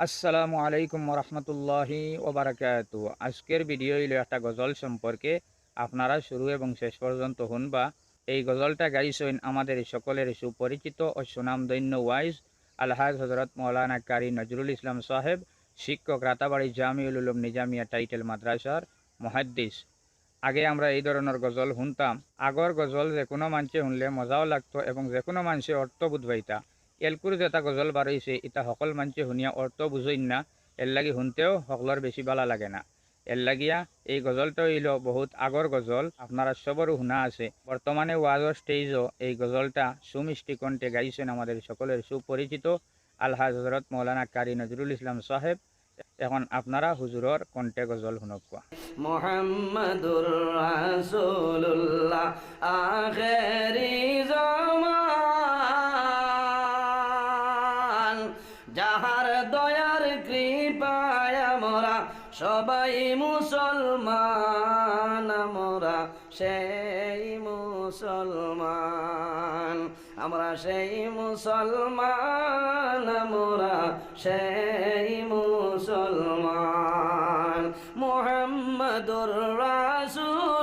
আসসালামু আলাইকুম রহমতুল্লাহি ওবরাকাত আজকের ভিডিও হইল একটা গজল সম্পর্কে। আপনারা শুরু এবং শেষ পর্যন্ত শুনবা। এই গজলটা গাইছেন আমাদের সকলের সুপরিচিত ও সুনামধন্য ওয়াইজ। আলহাজ হজরত মৌলানা কারি নজরুল ইসলাম সাহেব, শিক্ষক রাতাবাড়ি জামিউল উলুম নিজামিয়া টাইটেল মাদ্রাসার মহাদ্দিস। আগে আমরা এই ধরনের গজল শুনতাম। আগর গজল যে কোনো মানুষে শুনলে মজাও লাগতো এবং যে কোনো মানুষে অর্থ বুধবাইতা এলকুর যেটা গজল বারইছে এটা সকল মানুষে শুনিয়া অর্থ বুঝইন না। এর লাগি শুনতেও সকলের বেশি ভালো লাগে না। এর লাগিয়া, এই গজলটা হইল বহুত আগর গজল। আপনারা সবরও শুনা আছে। বর্তমানে ওয়াজর স্টেজও এই গজলটা সুমিষ্টি কণ্ঠে গাইছেন আমাদের সকলের। সুপরিচিত আলহাজ হজরত মৌলানা কারি নজরুল ইসলাম সাহেব। এখন আপনারা হুজুরর কণ্ঠে গজল শুনক কোয়া আখেরি কৃপায় মোরা সবাই মুসলমান মোরা সেই মুসলমান, আমরা সেই মুসলমান মোরা সেই মুসলমান। মোহাম্মদুর রাসূলুল্লাহ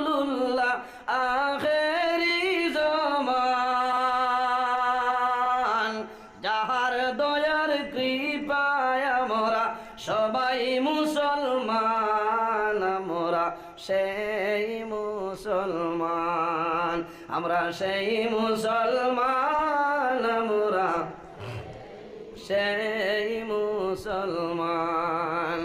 সেই মুসলমান, আমরা সেই মুসলমান মোরা সেই মুসলমান।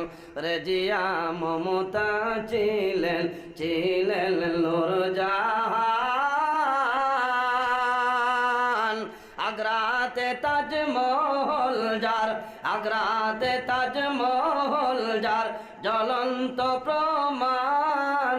রেজিয়া মমতা ছিলেন ছিলেন নূর জাহান। আগ্রাতে তাজমহল যার, আগ্রাতে তাজমহল যার, জ্বলন্ত প্রমাণ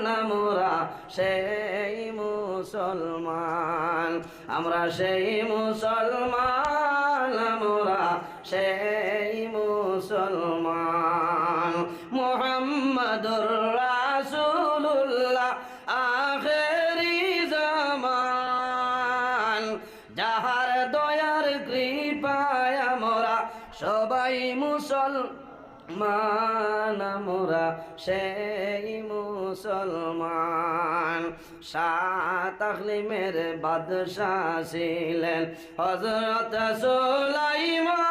মোরা? সেই মুসলমান। আমরা সেই মুসলমান, মোরা সেই মুসলমান। মোহাম্মদুর রাসূলুল্লাহ, আখেরি জামান। যাহার দয়ার কৃপায় মোরা সবাই মুসলমান মোরা সেই মুসলমান। সাত আখলিমের বাদশাহ ছিলেন হজরত সুলাইমান।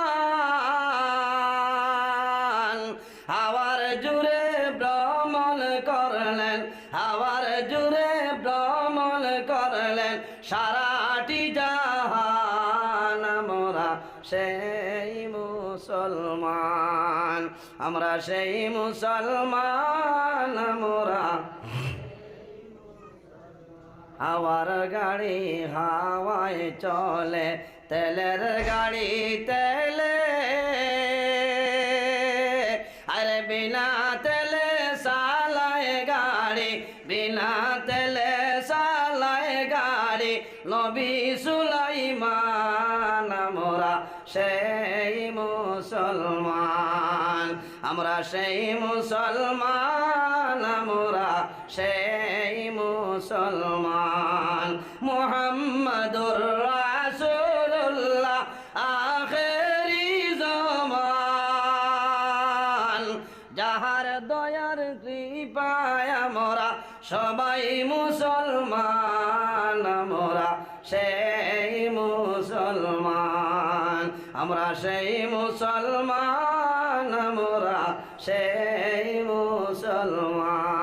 হাওয়ার জুড়ে ভ্রমণ করলেন, হাওয়ার জুড়ে ভ্রমণ করলেন সারাটি জাহান মোরা সেই মুসলমান। আমরা সেই মুসলমান মোরা হাওয়ার গাড়ি হাওয়ায় চলে, তেলের গাড়ি তেলে। আরে বিনা তেলে সালায় গাড়ি, বিনা তেলে সালায় গাড়ি, নবী সুলাইমান মোরা সেই মুসলমান, আমরা সেই মুসলমান মোরা সেই মুসলমান। মোহাম্মদুর রাসূলুল্লাহ, আখেরি জামান। যাহার দয়ার কৃপায় মোরা সবাই মুসলমান মোরা সেই আমরা সেই মুসলমান আমরা সেই মুসলমান।